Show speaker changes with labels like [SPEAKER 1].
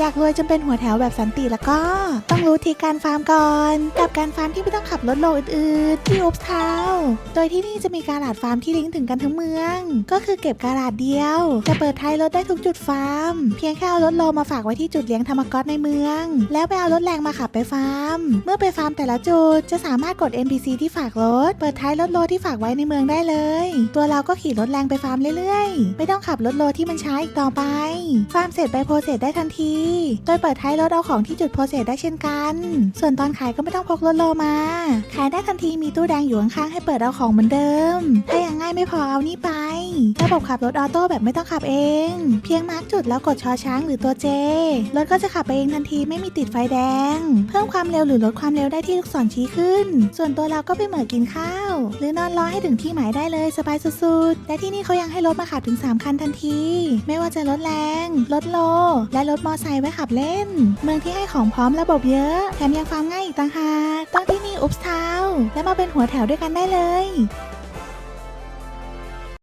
[SPEAKER 1] อยากรวยจนเป็นหัวแถวแบบสันติแล้วก็ ต้องรู้ทีการฟาร์มก่อน กับการฟาร์มที่ไม่ต้องขับรถโลอื่นๆที่อุปทาวโดยที่นี่จะมีการาดฟาร์มที่ลิงก์ถึงกันทั้งเมือง ก็คือเก็บการาดเดียวจะเปิดท้ายรถได้ทุกจุดฟาร์ม เพียงแค่เอารถโลมาฝากไว้ที่จุดเลี้ยงธรรมก๊อตในเมือง แล้วไปเอารถแรงมาขับไปฟาร์ม เมื่อไปฟาร์มแต่ละจุดจะสามารถกด NPC ที่ฝากรถ เปิดท้ายรถโลที่ฝากไว้ในเมืองได้เลย ตัวเราก็ขี่รถแรงไปฟาร์มเรื่อยๆ ไม่ต้องขับรถโลที่มันช้าอีกต่อไป ฟาร์มเสร็จไปโพสเสได้ทันทีโดยเปิดท้ายรถเอาของที่จุดโพสเสได้เช่นกัน ส่วนตอนขายก็ไม่ต้องพกรถโลมา ขายได้ทันทีมีตู้แดงอยู่ข้างๆให้เปิดเอาของเหมือนเดิม ถ้ายังง่ายไม่พอเอานี่ไป ระบบขับรถออโต้แบบไม่ต้องขับเอง เพียงมาร์กจุดแล้วกดชอช้างหรือตัวเจ รถก็จะขับไปเองทันทีไม่มีติดไฟแดง เพิ่มความเร็วหรือลดความเร็วได้ที่ลูกศรชี้ขึ้น ส่วนตัวเราก็ไปเหมือกินข้าว หรือนอนรอให้ถึงที่หมายได้เลยสบายสุดๆ และที่นี่เขายังให้รถมาขับถึง 3 คันทันที ไม่ว่าจะรถแรง รถโล และรถมอไซค์ไว้ขับเล่น เมืองที่ให้ของพร้อมระบบเยอะ แถมยังฟาร์มง่ายอีกต่างหากต้องที่นี่อุปสทาวและมาเป็นหัวแถวด้วยกันได้เลย